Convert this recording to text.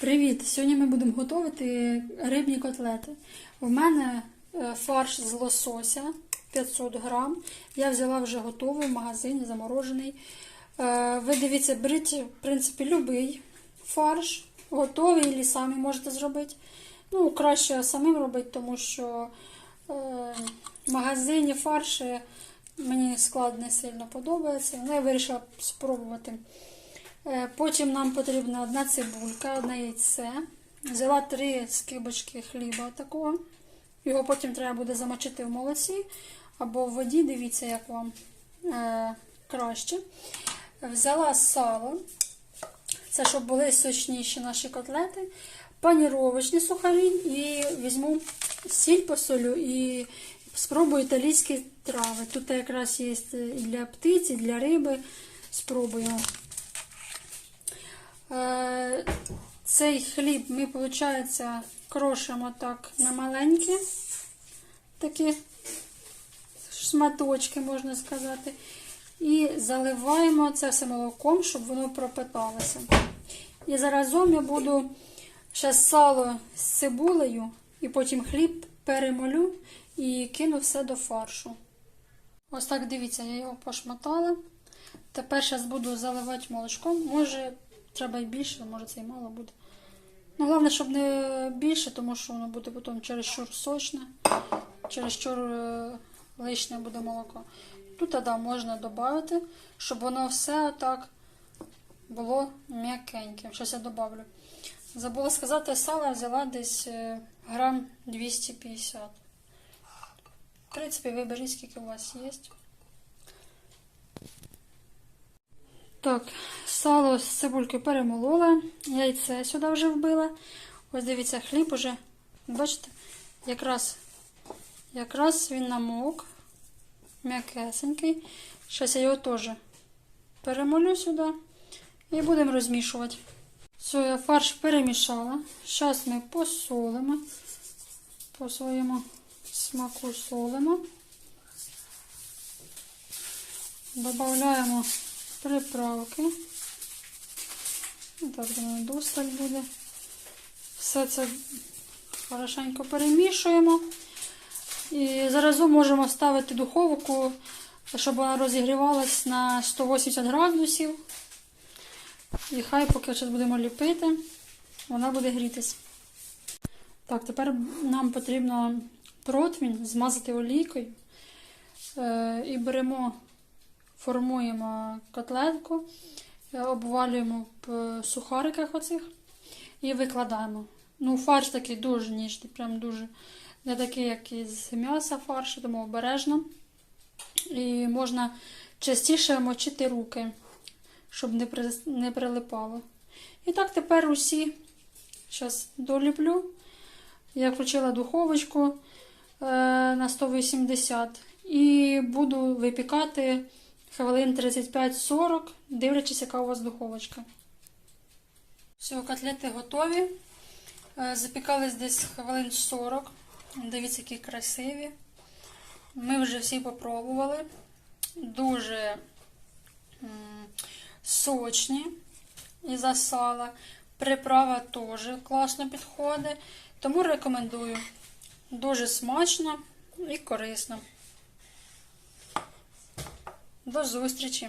Привіт! Сьогодні ми будемо готувати рибні котлети. У мене е, фарш з лосося 500 грам. Я взяла вже готовий в магазині, заморожений. Е, Ви дивіться, беріть, в принципі, любий фарш, готовий і самі можете зробити. Ну, краще самим робити, тому що е, в магазині фарші мені склад не сильно подобається. Ну, я вирішила спробувати. Е, Потім нам потрібна одна цибулька, одне яйце. Взяла три скибочки хліба такого. Його потім треба буде замочити в молоці або в воді, дивіться, як вам е, краще. Взяла сало. Це щоб були сочніші наші котлети. Паніровочні сухарі і візьму сіль посолю і спробую італійські трави. Тут якраз є і для птиці, і для риби. Спробуємо. Е, Цей хліб ми, виходить, крошимо так на маленькі такі шматочки, можна сказати. І заливаємо це все молоком, щоб воно пропиталося. І заразом я буду зараз сало з цибулею, і потім хліб перемолю і кину все до фаршу. Ось так дивіться, я його пошматала. Тепер зараз буду заливати молочком. Може, треба і більше, може це і мало буде. Ну, головне, щоб не більше, тому що воно буде потім чересчур сочне, чересчур е, лишнє буде молоко. Тут тоді можна додати, щоб воно все так було м'якеньким. Щось я додавлю. Забула сказати, сала взяла десь е, грам 250. В принципі, виберіть, скільки у вас є. Так, сало з цибулькою перемолола, яйце сюди вже вбила. Ось дивіться, хліб уже, бачите, якраз, якраз він намок, м'якесенький. Зараз я його теж перемолю сюди і будемо розмішувати. Все, я фарш перемішала. Зараз ми посолимо, по своєму смаку солимо. Добавляємо приправки. Так, думаю, досталь буде. Все це хорошенько перемішуємо. І заразом можемо ставити духовку, щоб вона розігрівалась на 180 градусів. І хай, поки зараз будемо ліпити, вона буде грітись. Так, тепер нам потрібно противень змазати олійкою. Е, і беремо формуємо котлетку, обвалюємо в сухариках оцих і викладаємо. Ну, фарш такий дуже ніжний, прям дуже не такий, як із м'яса фарш, тому обережно. І можна частіше мочити руки, щоб не, при, не прилипало. І так тепер усі зараз доліплю. Я включила духовочку е, на 180 і буду випікати хвилин 35-40, дивлячись, яка у вас духовочка. Все, котлети готові. Е, Запікались десь хвилин 40. Дивіться, які красиві. Ми вже всі попробували. Дуже сочні і сала. Приправа теж класно підходить. Тому рекомендую. Дуже смачно і корисно. До зустрічі!